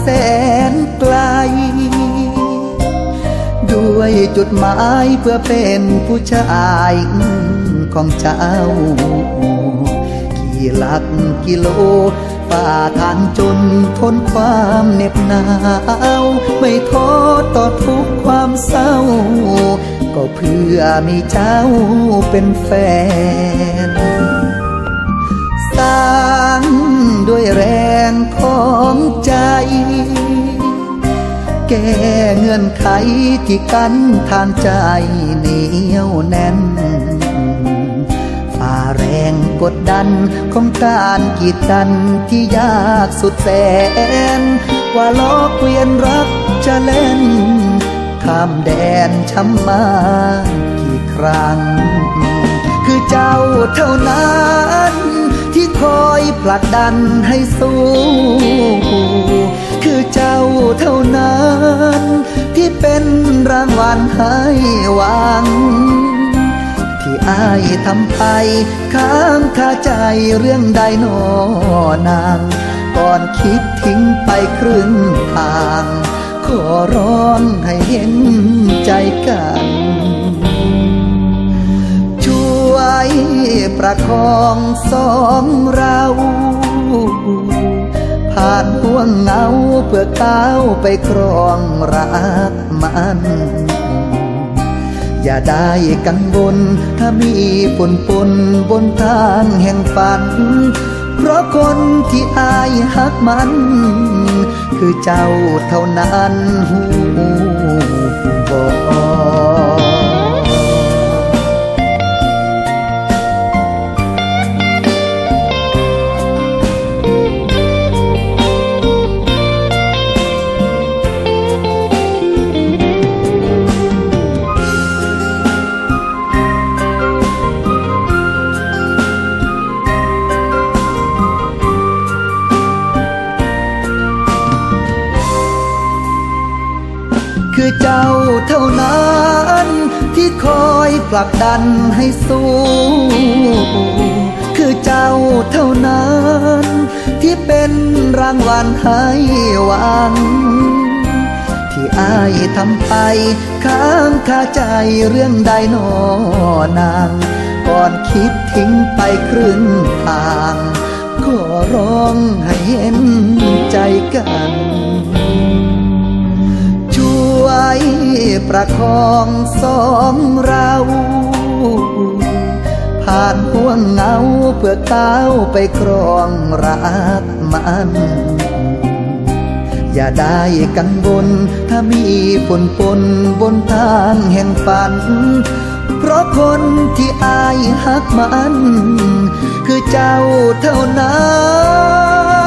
แสนไกล ด้วยจุดหมายเพื่อเป็นผู้ชายของเจ้า กี่หลักกิโลป่าทางจนทนความเหน็บหนาว ไม่ท้อต่อทุกความเศร้า ก็เพื่อมีเจ้าเป็นแฟน แก้เงื่อนไขที่กันทานใจเหนียวแน่นฝ่าแรงกดดันของการกีดกันที่ยากสุดแสนว่าล้อเกวียนรักจะเล่น ข้ามแดนช้ำมากี่ครั้ง คือเจ้าเท่านั้น ที่คอยผลักดันให้สู้ คือเจ้าเท่านั้น ที่เป็นรางวัลให้หวัง ที่อายทำไปค้างคาใจเรื่องใดนอนาง ก่อนคิดทิ้งไปครึ่งทาง ขอร้องให้เห็นใจกันช่วยประคองสองเรา วงเงาเพื่อก้าวไปครองรักมัน อย่าได้กังวลถ้ามีฝนปนบนทางแห่งฝัน เพราะคนที่อายหักมัน คือเจ้าเท่านั้นหู เจ้าเท่านั้นที่คอยผลักดันให้สู้ คือเจ้าเท่านั้น ที่เป็นรางวัลให้หวัง ที่อายทำไปค้างคาใจเรื่องใดนอนาง ก่อนคิดทิ้งไปครึ่งทางขอร้องให้เห็นใจกัน ช่วยประคองสองเรา ผ่านห่วงเหงาเพื่อก้าวไปครองรักมัน อย่าได้กังวลถ้ามีฝนปนบนทางแห่งฝัน เพราะคนที่อายหักมัน คือเจ้าเท่านั้น